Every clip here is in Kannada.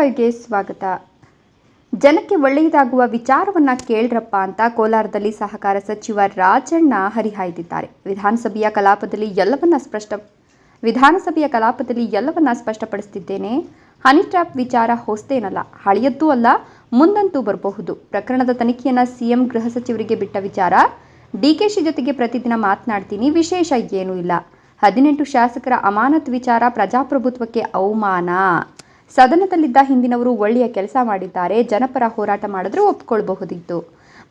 ಫೈವ್ಗೆ ಸ್ವಾಗತ. ಜನಕ್ಕೆ ಒಳ್ಳೆಯದಾಗುವ ವಿಚಾರವನ್ನ ಕೇಳ್ರಪ್ಪ ಅಂತ ಕೋಲಾರದಲ್ಲಿ ಸಹಕಾರ ಸಚಿವ ರಾಜಣ್ಣ ಹರಿಹಾಯ್ದಿದ್ದಾರೆ. ವಿಧಾನಸಭೆಯ ಕಲಾಪದಲ್ಲಿ ಎಲ್ಲವನ್ನ ಸ್ಪಷ್ಟ ವಿಧಾನಸಭೆಯ ಕಲಾಪದಲ್ಲಿ ಎಲ್ಲವನ್ನ ಸ್ಪಷ್ಟಪಡಿಸುತ್ತಿದ್ದೇನೆ ಹನಿ ಟ್ರ್ಯಾಪ್ ವಿಚಾರ ಹೊಸ್ತೇನಲ್ಲ ಹಳೆಯದ್ದು ಅಲ್ಲ, ಮುಂದಂತೂ ಬರಬಹುದು. ಪ್ರಕರಣದ ತನಿಖೆಯನ್ನ ಸಿಎಂ ಗೃಹ ಸಚಿವರಿಗೆ ಬಿಟ್ಟ ವಿಚಾರ. ಡಿಕೆಶಿ ಜೊತೆಗೆ ಪ್ರತಿದಿನ ಮಾತನಾಡ್ತೀನಿ, ವಿಶೇಷ ಏನೂ ಇಲ್ಲ. ಹದಿನೆಂಟು ಶಾಸಕರ ಅಮಾನತ್ ವಿಚಾರ ಪ್ರಜಾಪ್ರಭುತ್ವಕ್ಕೆ ಅವಮಾನ. ಸದನದಲ್ಲಿದ್ದ ಹಿಂದಿನವರು ಒಳ್ಳೆಯ ಕೆಲಸ ಮಾಡಿದ್ದಾರೆ, ಜನಪರ ಹೋರಾಟ ಮಾಡಿದ್ರೆ ಒಪ್ಕೊಳ್ಬಹುದಿತ್ತು.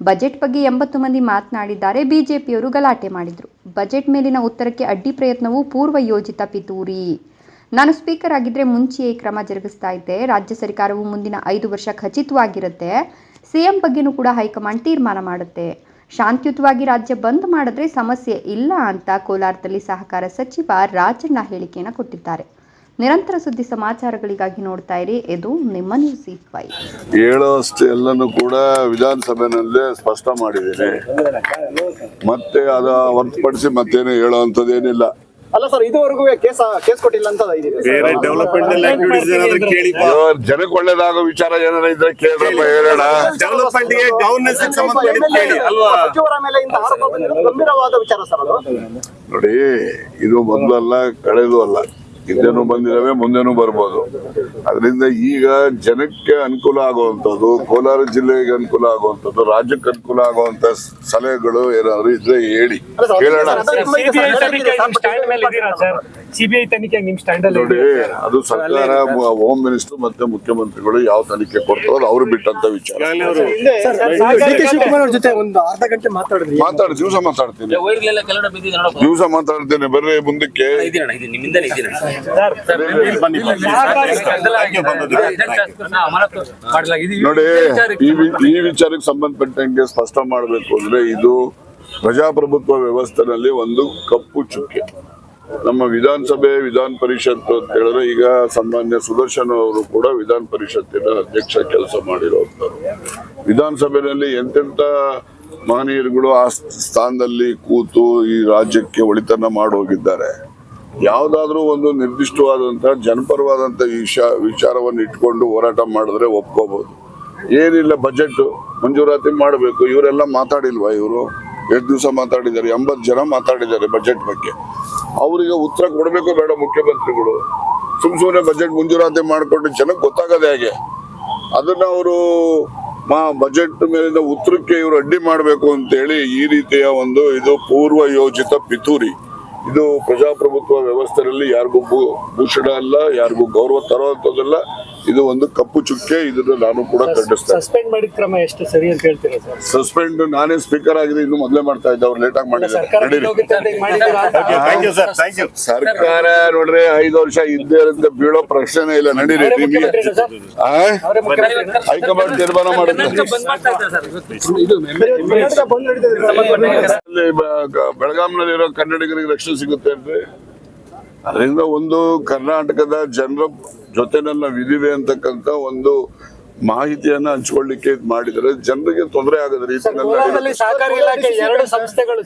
ಬಜೆಟ್ ಬಗ್ಗೆ ಎಂಬತ್ತು ಮಂದಿ ಮಾತನಾಡಿದ್ದಾರೆ, ಬಿಜೆಪಿಯವರು ಗಲಾಟೆ ಮಾಡಿದರು. ಬಜೆಟ್ ಮೇಲಿನ ಉತ್ತರಕ್ಕೆ ಅಡ್ಡಿ ಪ್ರಯತ್ನವು ಪೂರ್ವ ಯೋಜಿತ ಪಿತೂರಿ. ನಾನು ಸ್ಪೀಕರ್ ಆಗಿದ್ರೆ ಮುಂಚೆಯೇ ಕ್ರಮ ಜರುಗಿಸ್ತಾ ಇದ್ದೆ. ರಾಜ್ಯ ಸರ್ಕಾರವು ಮುಂದಿನ ಐದು ವರ್ಷ ಖಚಿತವಾಗಿರುತ್ತೆ. ಸಿಎಂ ಬಗ್ಗೆನೂ ಕೂಡ ಹೈಕಮಾಂಡ್ ತೀರ್ಮಾನ ಮಾಡುತ್ತೆ. ಶಾಂತಿಯುತವಾಗಿ ರಾಜ್ಯ ಬಂದ್ ಮಾಡಿದ್ರೆ ಸಮಸ್ಯೆ ಇಲ್ಲ ಅಂತ ಕೋಲಾರದಲ್ಲಿ ಸಹಕಾರ ಸಚಿವ ರಾಜಣ್ಣ ಹೇಳಿಕೆಯನ್ನು ಕೊಟ್ಟಿದ್ದಾರೆ. ನಿರಂತರ ಸುದ್ದಿ ಸಮಾಚಾರಗಳಿಗಾಗಿ ನೋಡ್ತಾ ಇರಿ. ಇದು ನಿಮ್ಮ ನ್ಯೂಸ್ ಫೈ ಹೇಳೋಷ್ಟು ಎಲ್ಲನೂ ಕೂಡ ವಿಧಾನಸಭೆನಲ್ಲೇ ಸ್ಪಷ್ಟ ಮಾಡಿದ್ದೀನಿ. ಮತ್ತೆ ಅದ ಹೊರತುಪಡಿಸಿ ಮತ್ತೇನು ಏನಿಲ್ಲ ಅಲ್ಲ ಸರ್ ಇದುವರೆಗೂ ಕೇಸ್ ಕೇಸ್ ಕೊಟ್ಟಿಲ್ಲ ಅಂತ ಬೇರೆ ಡೆವಲಪ್ಮೆಂಟ್ ಆಕ್ಟಿವಿಟೀಸ್ ಏನಾದ್ರು ಕೇಳಿ ಇವಾಗ ಜನಕ್ಕೆ ಒಳ್ಳೇದಾಗೋ ವಿಚಾರ ಏನಾರ ಇದ್ರೆ ಕೇಳ್ರಪ್ಪ ಹೇಳೋಣ. ಡೆವಲಪ್ಮೆಂಟ್ಗೆ ಗವರ್ನೆನ್ಸ್ ಸಂಬಂಧಪಟ್ಟಿದ್ದು ಕೇಳಿ ಅಲ್ವಾ? ಸಚಿವರ ಮೇಲೆ ಇಂತ ಆರೋಪ ಬಂದಿರೋದು ಗಂಭೀರವಾದ ವಿಚಾರ ಸರ್ ಅದು. ನೋಡಿ ಇದು ಮೊದಲಲ್ಲ ಕಳೆದು ಅಲ್ಲ. ಹಿಂದೆನೂ ಬಂದಿದ್ದಾವೆ ಮುಂದೆನೂ ಬರ್ಬೋದು ಅದರಿಂದ ಈಗ ಜನಕ್ಕೆ ಅನುಕೂಲ ಆಗುವಂಥದ್ದು ಕೋಲಾರ ಜಿಲ್ಲೆಗೆ ಅನುಕೂಲ ಆಗುವಂಥದ್ದು ರಾಜ್ಯಕ್ಕೆ ಅನುಕೂಲ ಆಗುವಂತ ಸಲಹೆಗಳು ಏನಾದ್ರು ಇದ್ರೆ ಹೇಳಿ ಕೇಳೋಣ ಸಿಬಿಐ ತನಿಖೆ ನಿಮ್ ಸ್ಟ್ಯಾಂಡ್ ನೋಡಿ ಅದು ಸರ್ಕಾರ ಹೋಮ್ ಮಿನಿಸ್ಟರ್ ಮತ್ತೆ ಮುಖ್ಯಮಂತ್ರಿಗಳು ಯಾವ ತನಿಖೆ ಕೊಡ್ತಾರೋ ಅದು ಅವ್ರು ಬಿಟ್ಟಂತ ವಿಚಾರ. ಈಗಾಗಲೇ ಅವರು? ಡಿ ಕೆ ಜೊತೆ ಒಂದು ಅರ್ಧ ಗಂಟೆ ಮಾತಾಡಿದ್ರಿ. ಮಾತಾಡಿ ದಿವಸ ಮಾತಾಡ್ತೀನಿ. ದಿವಸ ಮಾತಾಡ್ತೇನೆ ಬರ್ರಿ ಮುಂದಕ್ಕೆ. ನೋಡಿ ಈ ಈ ವಿಚಾರಕ್ಕೆ ಸಂಬಂಧಪಟ್ಟಂಗೆ ಸ್ಪಷ್ಟ ಮಾಡಬೇಕು ಅಂದ್ರೆ ಇದು ಪ್ರಜಾಪ್ರಭುತ್ವ ವ್ಯವಸ್ಥೆನಲ್ಲಿ ಒಂದು ಕಪ್ಪು ಚುಕ್ಕೆ. ನಮ್ಮ ವಿಧಾನಸಭೆ ವಿಧಾನ ಪರಿಷತ್ ಅಂತ ಹೇಳಿದ್ರೆ ಈಗ ಸನ್ಮಾನ್ಯ ಸುದರ್ಶನ್ ಅವರು ಕೂಡ ವಿಧಾನ ಪರಿಷತ್ತಿನ ಅಧ್ಯಕ್ಷ ಕೆಲಸ ಮಾಡಿರುವಂತವ್ರು ವಿಧಾನಸಭೆಯಲ್ಲಿ ಎಂತೆಂತ ಮಹನೀಯರುಗಳು ಆ ಸ್ಥಾನದಲ್ಲಿ ಕೂತು ಈ ರಾಜ್ಯಕ್ಕೆ ಒಳಿತನ ಮಾಡೋಗಿದ್ದಾರೆ ಯಾವುದಾದ್ರೂ ಒಂದು ನಿರ್ದಿಷ್ಟವಾದಂತಹ ಜನಪರವಾದಂತ ವಿಷ, ವಿಚಾರವನ್ನು ಇಟ್ಕೊಂಡು ಹೋರಾಟ ಮಾಡಿದ್ರೆ ಒಪ್ಕೋಬಹುದು ಏನಿಲ್ಲ ಬಜೆಟ್ ಮಂಜೂರಾತಿ ಮಾಡಬೇಕು. ಇವರೆಲ್ಲ ಮಾತಾಡಿಲ್ವಾ ಇವರು? ಎಷ್ಟು ದಿವಸ ಮಾತಾಡಿದ್ದಾರೆ? ಎಂಬತ್ತು ಜನ ಮಾತಾಡಿದ್ದಾರೆ ಬಜೆಟ್ ಬಗ್ಗೆ. ಅವರಿಗೆ ಉತ್ತರ ಕೊಡಬೇಕು ಬೇಡ ಮುಖ್ಯಮಂತ್ರಿಗಳು. ಸುಮ್ ಸುಮ್ಮನೆ ಬಜೆಟ್ ಮಂಜೂರಾತಿ ಮಾಡಿಕೊಂಡು ಜನಕ್ಕೆ ಗೊತ್ತಾಗದೆ ಹೇಗೆ? ಅದನ್ನ ಅವರು ಮಾ ಬಜೆಟ್ ಮೇಲಿನ ಉತ್ತರಕ್ಕೆ ಇವರು ಅಡ್ಡಿ ಮಾಡಬೇಕು ಅಂತೇಳಿ ಈ ರೀತಿಯ ಒಂದು ಇದು ಪೂರ್ವ ಯೋಜಿತ ಪಿತೂರಿ. ಇದು ಪ್ರಜಾಪ್ರಭುತ್ವ ವ್ಯವಸ್ಥೆಯಲ್ಲಿ ಯಾರಿಗೂ ಭೂಷಣ ಅಲ್ಲ, ಯಾರಿಗೂ ಗೌರವ ತರುವಂತದಲ್ಲ ಇದು ಒಂದು ಕಪ್ಪು ಚುಕ್ಕೆ ಇದನ್ನು ನಾನು ಕೂಡ ಖಂಡಿಸ್ತೇನೆ ಸಸ್ಪೆಂಡ್ ಮಾಡಿದ ಕ್ರಮ ಎಷ್ಟು? ಸರಿ ಅಂತ ಹೇಳ್ತೀರಾ ಸರ್? ಸಸ್ಪೆಂಡ್ ನಾನೇ ಸ್ಪೀಕರ್ ಆಗಿದೆ ಇನ್ನು ಮೊದಲೇ ಮಾಡ್ತಾ ಇದ್ದೆ ಅವ್ರು ಲೇಟ್ ಆಗಿ ಮಾಡಿದ್ರು ಸರ್ಕಾರ ನಡೀರಿ. ಹೋಗುತ್ತೆ ಅಂತ ಹಿಂಗ್ ಮಾಡಿದ್ದೀರಾ ಅಂತ thank you sir thank you ಸರ್ಕಾರ ನೋಡ್ರಿ ಐದು ವರ್ಷ ಇದ್ದೇ ಬೀಳೋ ಪ್ರಶ್ನೆ ಇಲ್ಲ ನಡೀರಿ. ನಿಮಗೆ ಹೈಕಮಾಂಡ್ ತೀರ್ಮಾನ ಮಾಡುತ್ತೆ ಬೆಳಗಾಂನಲ್ಲಿರೋ ಕನ್ನಡಿಗರಿಗೆ ರಕ್ಷಣೆ ಸಿಗುತ್ತೆ ಅಂದ್ರೆ. ಅದರಿಂದ ಒಂದು ಕರ್ನಾಟಕದ ಜನರ ಜೊತೆ ನನ್ನ ವಿಧಿವೆ ಅಂತಕ್ಕಂತ ಒಂದು ಮಾಹಿತಿಯನ್ನ ಹಂಚ್ಕೊಳ್ಳಿಕ್ಕೆ ಮಾಡಿದ್ರೆ ಮಾಡಿದರೆ ಜನರಿಗೆ ತೊಂದರೆ ಆಗದ ರೀತಿಯಲ್ಲಿ ಕೋಲಾರದಲ್ಲಿ ಇಲಾಖೆ ಎರಡು ಸಂಸ್ಥೆಗಳು